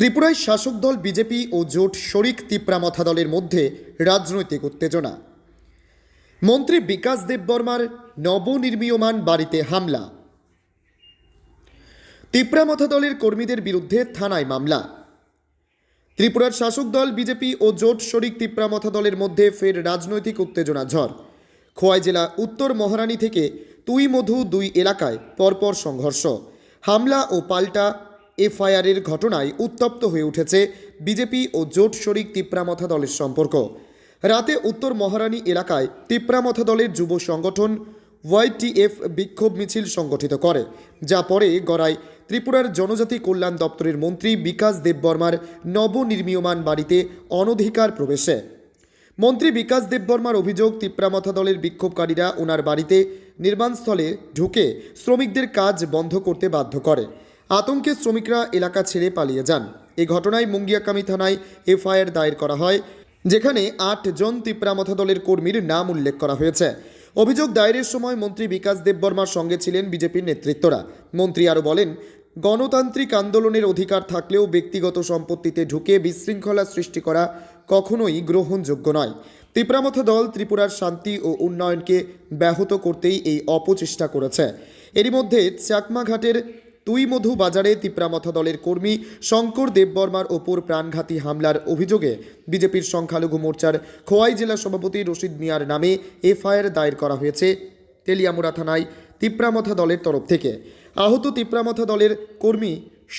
ত্রিপুরায় শাসক দল বিজেপি ও জোট শরিক তিপ্রামথা দলের মধ্যে রাজনৈতিক উত্তেজনা। মন্ত্রী বিকাশ দেববর্মার নবনির্মীয়মান বাড়িতে হামলা। তিপ্রামথা দলের কর্মীদের বিরুদ্ধে থানায় মামলা। ত্রিপুরার শাসক দল বিজেপি ও জোট শরিক তিপ্রামথা দলের মধ্যে ফের রাজনৈতিক উত্তেজনা ঝড়। খোয়াই জেলা উত্তর মহারানী থেকে তুই মধু দুই এলাকায় পরপর সংঘর্ষ। হামলা ও পাল্টা এফআইআরের ঘটনায় উত্তপ্ত হয়ে উঠেছে বিজেপি ও জোট শরিক তিপ্রামথা দলের সম্পর্ক। রাতে উত্তর মহারানী এলাকায় তিপ্রামথা দলের যুব সংগঠন ওয়াইটিএফ বিক্ষোভ মিছিল সংগঠিত করে, যা পরে গড়ায় ত্রিপুরার জনজাতি কল্যাণ দপ্তরের মন্ত্রী বিকাশ দেববর্মার নবনির্মীয়মান বাড়িতে অনধিকার প্রবেশে। মন্ত্রী বিকাশ দেববর্মার অভিযোগ, তিপ্রামথা দলের বিক্ষোভকারীরা ওনার বাড়িতে নির্মাণস্থলে ঢুকে শ্রমিকদের কাজ বন্ধ করতে বাধ্য করে। আতঙ্কে শ্রমিকরা এলাকা ছেড়ে পালিয়ে যান। এ ঘটনায় মুঙ্গিয়াকামি থানায় এফআইআর দায়ের করা হয়, যেখানে আট জন তিপ্রামথা দলের কর্মীর নাম উল্লেখ করা হয়েছে। অভিযোগ দায়েরের সময় মন্ত্রী বিকাশ দেববর্মার সঙ্গে ছিলেন বিজেপির নেতৃত্বরা। মন্ত্রী আরও বলেন, গণতান্ত্রিক আন্দোলনের অধিকার থাকলেও ব্যক্তিগত সম্পত্তিতে ঢুকে বিশৃঙ্খলা সৃষ্টি করা কখনোই গ্রহণযোগ্য নয়। তিপ্রামথা দল ত্রিপুরার শান্তি ও উন্নয়নকে ব্যাহত করতেই এই অপচেষ্টা করেছে। এরই মধ্যে চাকমাঘাটের তুই মধু বাজারে তিপ্রামথা দলের কর্মী শঙ্কর দেববর্মার ওপর প্রাণঘাতী হামলার অভিযোগে বিজেপির সংখ্যালঘু মোর্চার খোয়াই জেলা সভাপতি রশিদ মিয়ার নামে এফআইআর দায়ের করা হয়েছে তেলিয়ামুড়া থানায় তিপ্রামথা দলের তরফ থেকে। আহত তিপ্রামথা দলের কর্মী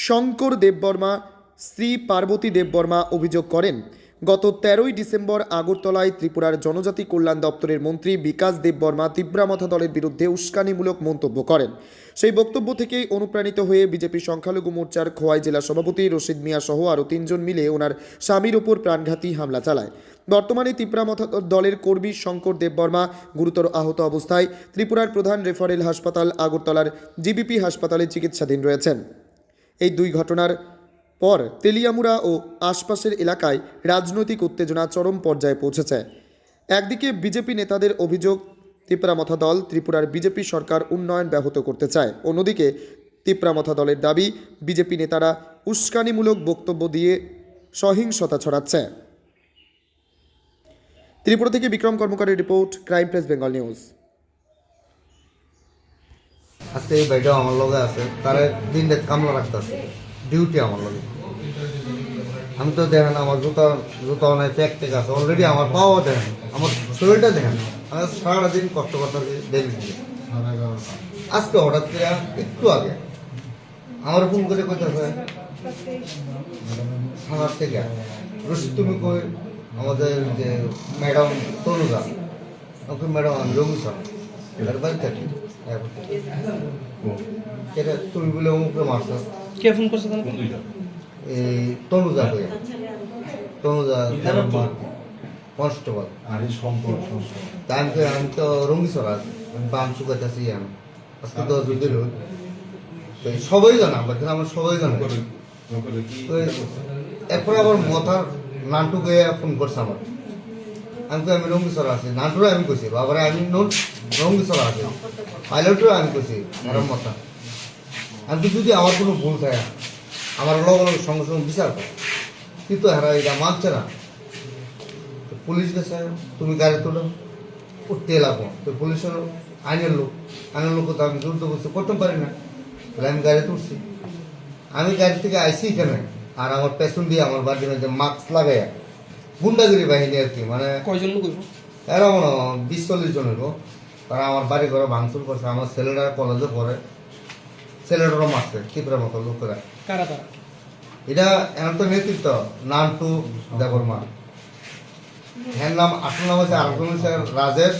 শঙ্কর দেববর্মা শ্রী পার্বতী দেববর্মা অভিযোগ করেন। গত তেরোই ডিসেম্বর আগরতলায় ত্রিপুরার জনজাতি কল্যাণ দপ্তরের মন্ত্রী বিকাশ দেববর্মা তিব্রামথা দলের বিরুদ্ধে উস্কানিমূলক মন্তব্য করেন। সেই বক্তব্য থেকেই অনুপ্রাণিত হয়ে বিজেপি সংখ্যালঘু মোর্চার খোয়াই জেলা সভাপতি রশিদ মিয়া সহ আরও তিনজন মিলে ওনার স্বামীর ওপর প্রাণঘাতী হামলা চালায়। বর্তমানে তিপ্রামথা দলের কর্মী শঙ্কর দেববর্মা গুরুতর আহত অবস্থায় ত্রিপুরার প্রধান রেফারেল হাসপাতাল আগরতলার জিবিপি হাসপাতালে চিকিৎসাধীন রয়েছেন। এই দুই ঘটনার পর তেলিয়ামুড়া ও আশপাশের এলাকায় রাজনৈতিক উত্তেজনা চরম পর্যায়ে পৌঁছেছে। একদিকে বিজেপি নেতাদের অভিযোগ তিপ্রামথা দল ত্রিপুরার বিজেপি সরকার উন্নয়ন ব্যাহত করতে চায়। অন্যদিকে তিপ্রামথা দলের দাবি, বিজেপি নেতারা উস্কানিমূলক বক্তব্য দিয়ে সহিংসতা ছড়াচ্ছে। ত্রিপুরা থেকে Bikram কর্মকারের report, crime press Bengal news. আজকে এই আমার লগে আছে, তারা দিন কামলা রাখতেছে। ডিউটি আমার লগে। আমি তো দেখেন আমার জুতা জুতা অনেক প্যাক টেক আছে। অলরেডি আমার পাওয়া দেখেন আমার শরীরটা দেখেন। আমি সারাদিন দিন কষ্ট করতে ডেলি আজকে হঠাৎ করে একটু আগে আমার ফোন করে কইতেছে থানার থেকে রশিদ তুমি কই আমাদের যে ম্যাডাম তনুজা ওকে ম্যাডাম আমি রঘু স্যার এটার বাড়ি থাকি এটা তুমি বলে অমুকে মারছো? কে ফোন করছে তোমাকে এই তনুজা কই? তনুজা কনস্টেবল। আরে সম্পর্ক তা আমি তো রঙ্গি সরাজ আমি বাম শুকাইতেছি আমি। আজকে তো যদি সবাই জানা আমার কিন্তু আমার সবাই জানে। তো এরপরে আবার মাথার নান্টু গিয়ে ফোন করছে আমার। আমি আমি রঙ্গি সরা আছি। নান্টুরে আমি কইছি বাবারে আমি নোট রঙ্গি সরা আছি। পাইলটও আমি কইছি আরাম মাথা আমি যদি আমার কোনো ভুল থাকে আমার লগ লগ সঙ্গে সঙ্গে বিচার করে। কিন্তু হ্যাঁ এটা মানছে না। পুলিশ গেছে তুমি গাড়ি তোলো উঠতে লাগবো তো পুলিশের আইনের লোক। আইনের লোক তো আমি যুদ্ধ করতে করতে পারি না। তাহলে আমি গাড়ি তুলছি। আমি গাড়ি থেকে আইসি এখানে আর আমার পেছন দিয়ে আমার বাড়ির মধ্যে মাস্ক লাগাই গুন্ডাগিরি বাহিনী আর কি মানে কয়জন লোক হইব? এরা হয় বিশ চল্লিশ জনের তারা আমার বাড়ি ঘরে ভাঙচুর করছে আমার ছেলেরা কলেজে পড়ে। ছেলেটারও মারছে ত্রিপুরার মতো লোকেরা। কারা তারা? এটা এমন তো নেতৃত্ব নান্টু দেবর্মা হ্যাঁ নাম আসল নাম হচ্ছে আরেকজন হচ্ছে রাজেশ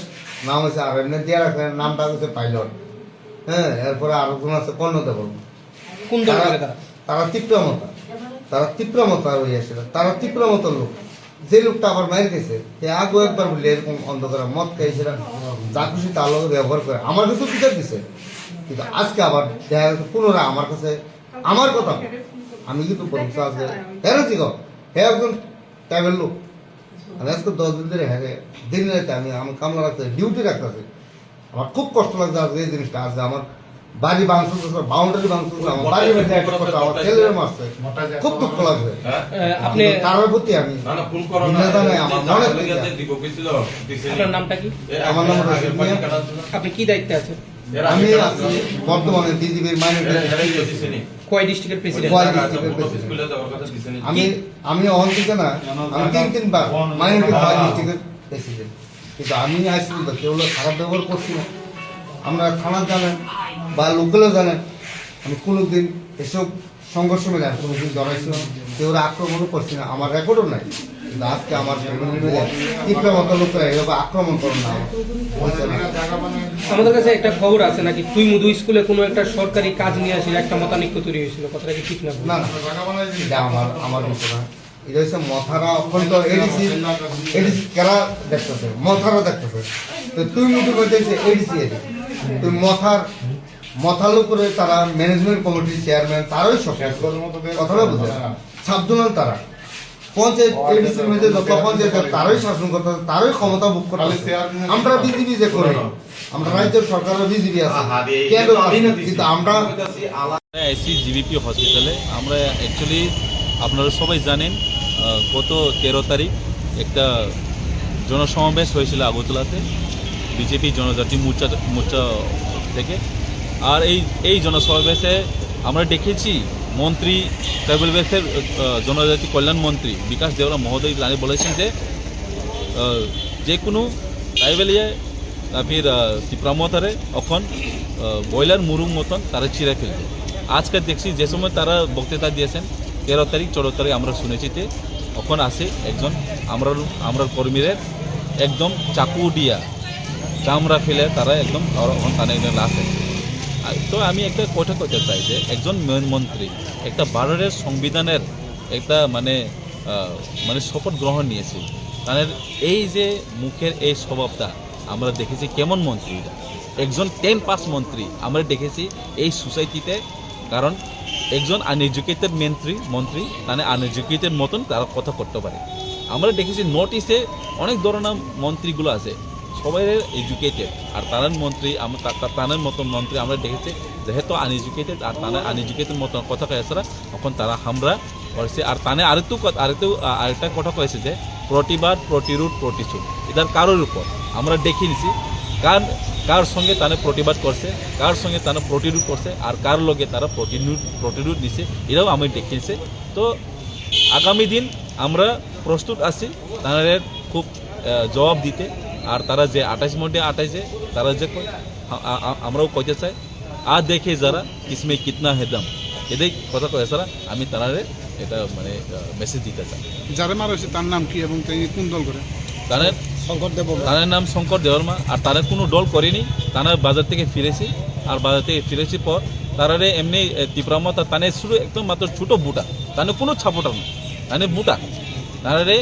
নাম হচ্ছে আর এমনি দিয়ে রাখেন নামটা হচ্ছে পাইলট। হ্যাঁ এরপরে আরেকজন আছে কর্ণ দেবর্মা কোন তারা তারা তারা তীব্রমতা তারা তীব্রমতা হইয়াছিল তারা তীব্রমত লোক। যে লোকটা আবার মাইর গেছে সে আগো একবার বললে এরকম অন্ধকার মদ খাইছিল যা খুশি তার লোক ব্যবহার করে। আমার কাছে বিচার দিছে। কিন্তু আজকে আবার দেখা গেছে পুনরায় আমার কাছে আমার কথা। আমি কিন্তু বলছি আজকে। হ্যাঁ ঠিক হ্যাঁ একজন ট্রাইবেল লোক। আমি আজকে দশ দিন ধরে হ্যাঁ দিন রাতে আমি আমার কামলা রাখতে ডিউটি রাখতেছি আমার খুব কষ্ট লাগছে আজকে এই জিনিসটা। আজকে আমার বাড়ি ভাঙচুর বাউন্ডারি ভাঙচুর আমার বাড়ির মধ্যে একটা করছে আমার ছেলের মারছে খুব দুঃখ লাগছে। আপনি তার প্রতি আমি আমার নামটা কি? আমার নাম আপনি কি দায়িত্বে আছেন? আমি আছি বর্তমানে বিজিবির মাইনরিটি কয় ডিস্ট্রিক্টের প্রেসিডেন্ট কয় আমি আমি অহন থেকে না আমি তিন তিনবার মাইনরিটি হয় ডিস্ট্রিক্টের প্রেসিডেন্ট কিন্তু আমি আসছি তো কেউ খারাপ ব্যবহার করছি না। আমরা থানা জানেন বা লোকালও জানেন আমি কোনোদিন এসব সংঘর্ষ মেলে আমি কোনোদিন জড়াইছি না। কেউ আক্রমণও করছি না। আমার রেকর্ডও নাই। কিন্তু আজকে আমার তীব্র মতো লোকেরা এভাবে আক্রমণ করুন না। আমাদের কাছে একটা খবর আছে নাকি? তুই মধু স্কুলে কোনো একটা সরকারি কাজ নিয়ে আসিল একটা মতানৈক্য তৈরি হয়েছিল। কথাটা কি ঠিক না? না এটা আমার আমার মতো না। এটা হচ্ছে মথারা অখণ্ড এডিসি এডিসি কেরা দেখতেছে? মথারা দেখতেছে। তো তুই মুঠি করতেছে এডিসি এডিসি তুই মথার মথার উপরে তারা ম্যানেজমেন্ট কমিটির চেয়ারম্যান তারাই সব কথাটা বুঝে সাবজনাল তারা। পঞ্চায়েত এডিসির মধ্যে যত পঞ্চায়েত তারাই শাসন করতে তারাই ক্ষমতা ভোগ করতে আমরা বিজেপি যে করি আমরা রাজ্যের সরকারের বিজেপি আছে। কেন কিন্তু আমরা আমরা এসি জিবিপি হসপিটালে। আমরা অ্যাকচুয়ালি আপনারা সবাই জানেন গত তেরো তারিখ একটা জনসমাবেশ হয়েছিল আগরতলাতে বিজেপি জনজাতি মোর্চা মোর্চা থেকে। আর এই এই জনসমাবেশে আমরা দেখেছি মন্ত্রী ট্রাইবেল ওয়েলফেয়ার জনজাতি কল্যাণ মন্ত্রী বিকাশ দেওরা মহোদয় তারা বলেছেন যে যে কোনো ট্রাইবেল ইয়ে ফির ত্রিপ্রামতারে এখন বয়লার মুরুং মতন তারা চিরে ফেলবে। আজকে দেখছি যে সময় তারা বক্তৃতা দিয়েছেন, তেরো তারিখ, চোদ্দ তারিখ আমরা শুনেছি যে এখন আসে একজন আমরা আমরা কর্মীদের একদম চাকু দিয়া, চামড়া ফেলে তারা একদম তানে লাশ আছে। তো আমি একটা কথা করতে চাই যে একজন মেন মন্ত্রী, একটা ভারতের সংবিধানের একটা মানে মানে শপথ গ্রহণ নিয়েছে। তাদের এই যে মুখের এই স্বভাবটা আমরা দেখেছি কেমন মন্ত্রী একজন টেন পাস মন্ত্রী আমরা দেখেছি এই সোসাইটিতে, কারণ একজন আনএডুকেটেড মন্ত্রী মন্ত্রী মানে আনএডুকেটেড মতন তারা কথা করতে পারে। আমরা দেখেছি নর্থ ইস্টে অনেক ধরনের মন্ত্রীগুলো আছে। সবাই এডুকেটেড আর তাদের মন্ত্রী তাদের মতন মন্ত্রী আমরা দেখেছি, যেহেতু আনএডুকেটেড আর তারা আনএডুকেটেড মতন কথা কয়েছে তখন তারা হামরা করছে। আর তানে আরেকটু আরেকটু আরেকটা কথা কয়েছে যে, প্রতিবাদ, প্রতিরোধ, প্রতিশোধ, এটার কারোর উপর আমরা দেখে নিছি কার কার সঙ্গে তারা প্রতিবাদ করছে, কার সঙ্গে তারা প্রতিরোধ করছে, আর কার লগে তারা প্রতিরোধ প্রতিরোধ নিছে এটাও আমি দেখেছি তো আগামী দিন আমরা প্রস্তুত আছি তাদের খুব জবাব দিতে। আর তারা যে আঠাশ মধ্যে আঠাশে তারা যে আমরাও কইতে চাই আর দেখে যারা ইসমে কিতনা হেদম এদের কথা কয়ে যারা আমি তারারে এটা মানে মেসেজ দিতে চাই। যারা মারা হয়েছে তার নাম কি এবং তিনি কোন দল করে? তাদের তাদের নাম শঙ্কর দেবর্মা আর তারা কোনো দল করেনি। তারা বাজার থেকে ফিরেছি। আর বাজার থেকে ফিরেছি পর তারারে এমনি তীব্রামতা তানে শুরু একদম মাত্র ছোটো বুটা। তানে কোনো ছাপোটার না। তানে বুটা। তারারে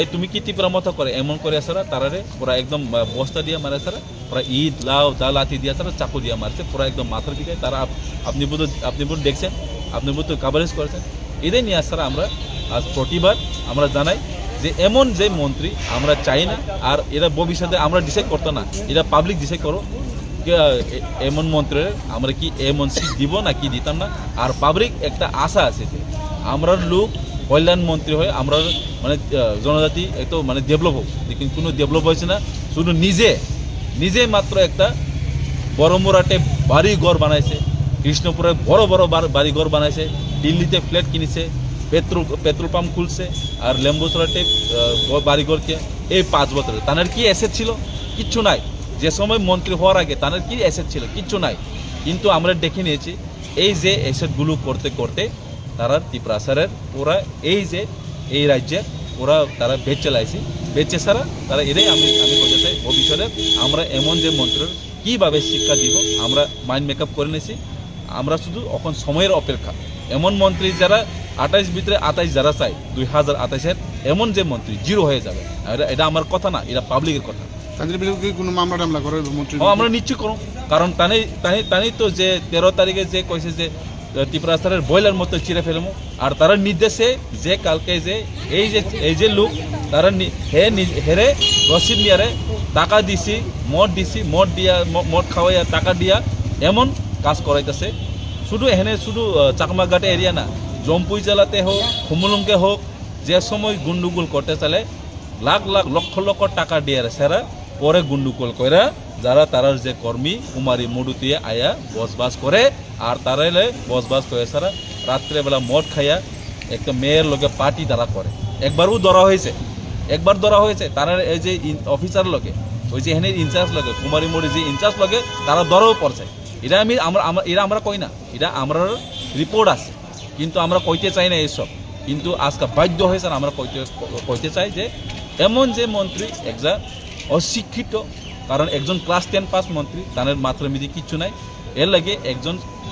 এই তুমি কি তীব্রামতা করে? এমন করে আসারা, তারারে পুরা একদম বস্তা দিয়ে মারে সারা পুরা ঈদ, লাউ দা লাথি দিয়ে সারা চাকু দিয়ে মারছে, পুরা একদম মাথার দিকে তারা আপনি বোধ আপনি বোধ দেখছেন, আপনি বোধ কাভারেজ করেছেন। এদের নিয়ে আসারা আমরা আজ প্রতিবার আমরা জানাই যে এমন যে মন্ত্রী আমরা চাই না, আর এরা ভবিষ্যতে আমরা ডিসাইড করতো না, এরা পাবলিক ডিসাইড করো এমন মন্ত্রের আমরা কি এমন সিট দিব না, কি দিতাম না, আর পাবলিক একটা আশা আছে আমরা লোক কল্যাণ মন্ত্রী হয়ে আমরা মানে জনজাতি একটু মানে ডেভেলপ হোক। কিন্তু কোনো ডেভেলপ হয়েছে না। শুধু নিজে নিজে মাত্র একটা বড় মোরাটে বাড়ি ঘর বানাইছে। কৃষ্ণপুরে বড় বড় বাড়ি ঘর বানাইছে। দিল্লিতে ফ্ল্যাট কিনেছে। পেট্রোল পেট্রোল পাম্প খুলছে। আর লেম্বুসরাটে বাড়ি ঘরকে এই পাঁচ বছরে তাদের কি অ্যাসেট ছিল? কিচ্ছু নাই। যে সময় মন্ত্রী হওয়ার আগে তাদের কি অ্যাসেট ছিল? কিচ্ছু নাই। কিন্তু আমরা দেখে নিয়েছি, এই যে অ্যাসেটগুলো করতে করতে তারা ত্রিপ্রাসারের ওরা এই যে এই রাজ্যের ওরা তারা বেচ চালাইছে। বেচে সারা তারা এটাই আমি আমি বলতে চাই ভবিষ্যতে আমরা এমন যে মন্ত্রের কীভাবে শিক্ষা দিব আমরা মাইন্ড মেকআপ করে নিয়েছি। আমরা শুধু এখন সময়ের অপেক্ষা। এমন মন্ত্রী যারা আঠাইশ ভিতরে আঠাইশ যারা চাই দুই হাজার আঠাইশের এমন যে মন্ত্রী জিরো হয়ে যাবে। এটা- আমার কথা না এটা পাবলিকের কথা। তাদের বিরুদ্ধে কি কোনো মামলা টামলা করে আমরা নিশ্চয় করো কারণ তানে তানে তো যে তেরো তারিখে যে কইছে যে ত্রিপুরা স্যারের বয়লার মতো চিরে ফেলব আর তারা নির্দেশে যে কালকে যে এই যে এই যে লোক, তারা হে হেরে রসিদ নিয়ারে টাকা দিছি, মদ দিছি, মদ দিয়া মদ খাওয়াইয়া টাকা দিয়া এমন কাজ করাইতেছে। শুধু এখানে শুধু চাকমাঘাটে এরিয়া না, জম্পুই জেলাতে হোক, খুমুলুংকে হোক, যে সময় গুন্ডুগুল করতে চলে, লাখ লাখ, লক্ষ লক্ষ টাকা দিয়ে সেরা, পরে গুন্ডুগুল করে যারা তারার যে কর্মী, কুমারী, মুডুতিয়ে আয়া বসবাস করে আর তারাইলে বসবাস করে সারা। রাত্রেবেলা মদ খাইয়া একটা মেয়ের লোকে পার্টি তারা করে। একবারও ধরা হয়েছে। একবার ধরা হয়েছে, তারা এই যে অফিসার লোকে ওই যে এখানে ইনচার্জ লোকে কুমারী মুড়ি যে ইনচার্জ লোকে তারা ধরাও পড়ছে। এটা আমি আমরা এরা আমরা কই না। এটা আমরা রিপোর্ট আছে। কিন্তু আমরা কইতে চাই না এইসব কিন্তু আজকে বাধ্য হয়েছে আমরা কইতে কইতে চাই যে, এমন যে মন্ত্রী একজা অশিক্ষিত, কারণ একজন ক্লাস টেন পাস মন্ত্রী তাদের মাত্রা মিদি কিচ্ছু নাই। এর লাগে একজন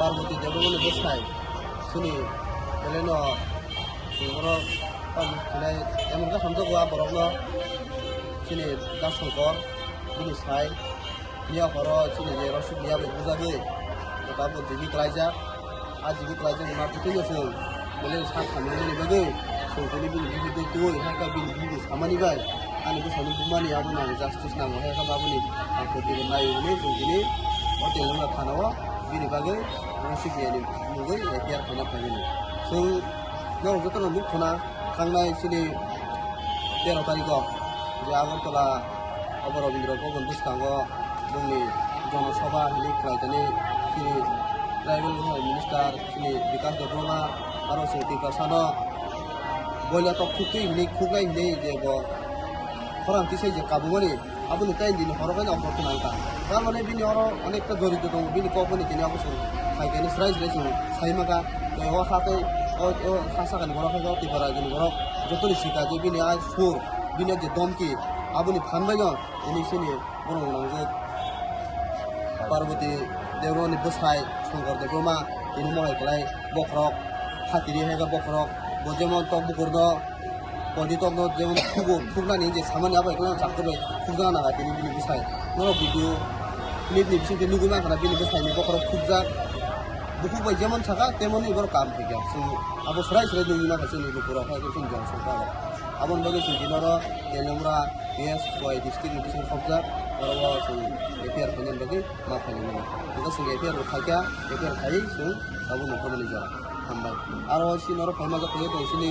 Sini tam ne o piyeso phale ka telam mo piyeso. Sampai galanya sini mianis sarigo আমি হরদে আটটা দিকে sini মুখুজ্জুক পারব পার্বতী দেবমণি বসাই sini বেলেন সুন্দর পারবতী এমন সমঝো গোয়া বরফ sini দাসঙ্কর sini সাই নিয়া হর sini যে রসুক নিয়া বুঝাবে Bapak jadi pelajar, ah jadi pelajar lima itu ya sih, boleh saat kami ini bagai, so jadi bin bin itu tuh, ini kan 하나씩 예님 목을 얘기할 하나 방이니 술 여러 그거나 묵거나 강나의 신이 때로 다니고 이제 아무거나 어버러분들어 보건 비슷하고 동네 জনসভা হিলি খেলাইতেনি তিনি ট্রাইবেল মিনিস্টার তিনি বিকাশ দেবরমা আৰু স্মৃতি প্ৰসাদ বইলা তো খুটি হিলি খুবলাই হিলি যে খরান্তি সেই যে কাবুমানি আপনি তাই দিন হরকাই অপরটি নাঙ্কা তার মানে বিনি আরও অনেকটা জড়িত দং বিনি কপনি তিনি অবশ্যই খাইকেনি স্রাই স্রাই সঙ্গে সাইমাকা তো ও সাথে ও ও হাসাকানি ঘর খাই গাওতি পারা যিনি ঘর যতনি শিকা যে বিনি আজ সুর বিনি যে দমকি, আপনি ফানবাই না ইনি সিনি বড় যে পার্বতী দেওরনি বসাই শঙ্কর দেব্রমা তিনি মহাইকলাই বখরক হাতিরি হেগা বখরক যেমন টক বুকুর বডি টক যেমন ফুগো, ফুগনানি যে সামানি আবার এগুলো চাকরি ফুগা নাগা তিনি বিনি বসাই নরক ভিডিও ক্লিপনি বিসিতে লুগুনা খানা বিনি বসাইনি বখরক ফুগজা বুকুবাই যেমন থাকা তেমন এবার কাম থেকে সে আবার সরাই সরাই দুই না কাছে নিয়ে পুরো হয় কিছু জ্ঞান সরকার আবার বাকি সুদিনর তেলেমরা পিএস ওয়াই ডিস্ট্রিক্ট ইলেকশন সবজার বড় সে এপিআর ফাইনাল বাকি মা ফাইনাল মানে এটা সঙ্গে এপিআর খাইকা এপিআর খাই সে আবার নকমানি যারা হামবাই আর সিনর ফাইমাজা খাইয়ে তো সিনি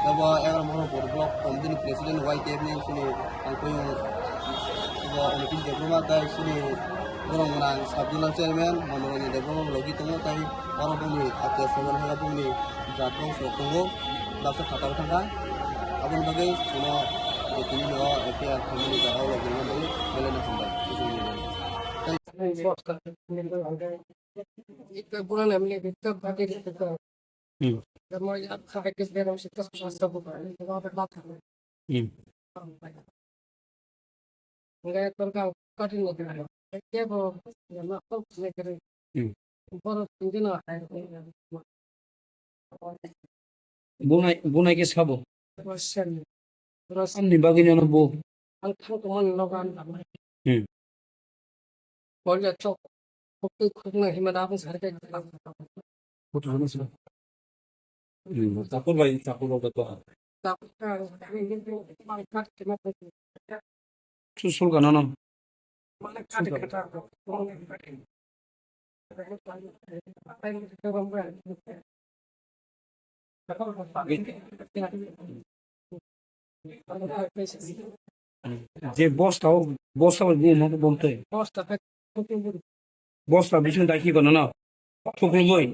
Kalau era mau berblok, kemudian presiden YTF ni sini angkut yang Ibu Olympic Diploma tay logi orang bumi atau bumi jatuh dapat kata. Abang bagai jauh lagi dengan bagai belen sampai sini. Ito bulan namin ito pati ito. Hmm. Kamu ya kahit kasi meron siya kasi sa buka. Ito mga bata. Hmm. Ngayon ito ka katin mo kaya. Kaya po ya ma ko sa kare. Hmm. Pero hindi na kaya. বুনাই বুনাই কে খাব সামনে বাগিন. Hmm. তারপর ভাই তারপর তো কেন না Malikat kita ko. যে বসটা ও বসটা বউ আমাকে বলতে। Basta, বসটা বিষ্ণু তাই কি করে না? ঠুকলো বই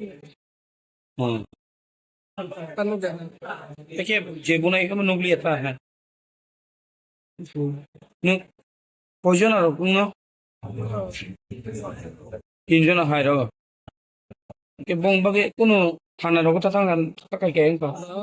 হ্যাঁ। যে বোনাই কেমন এটা হ্যাঁ। কয়জন আর কোনো তিনজন হয় র কে বং বাগে কোনো থানার কথা থাকা থাকা কে Ano?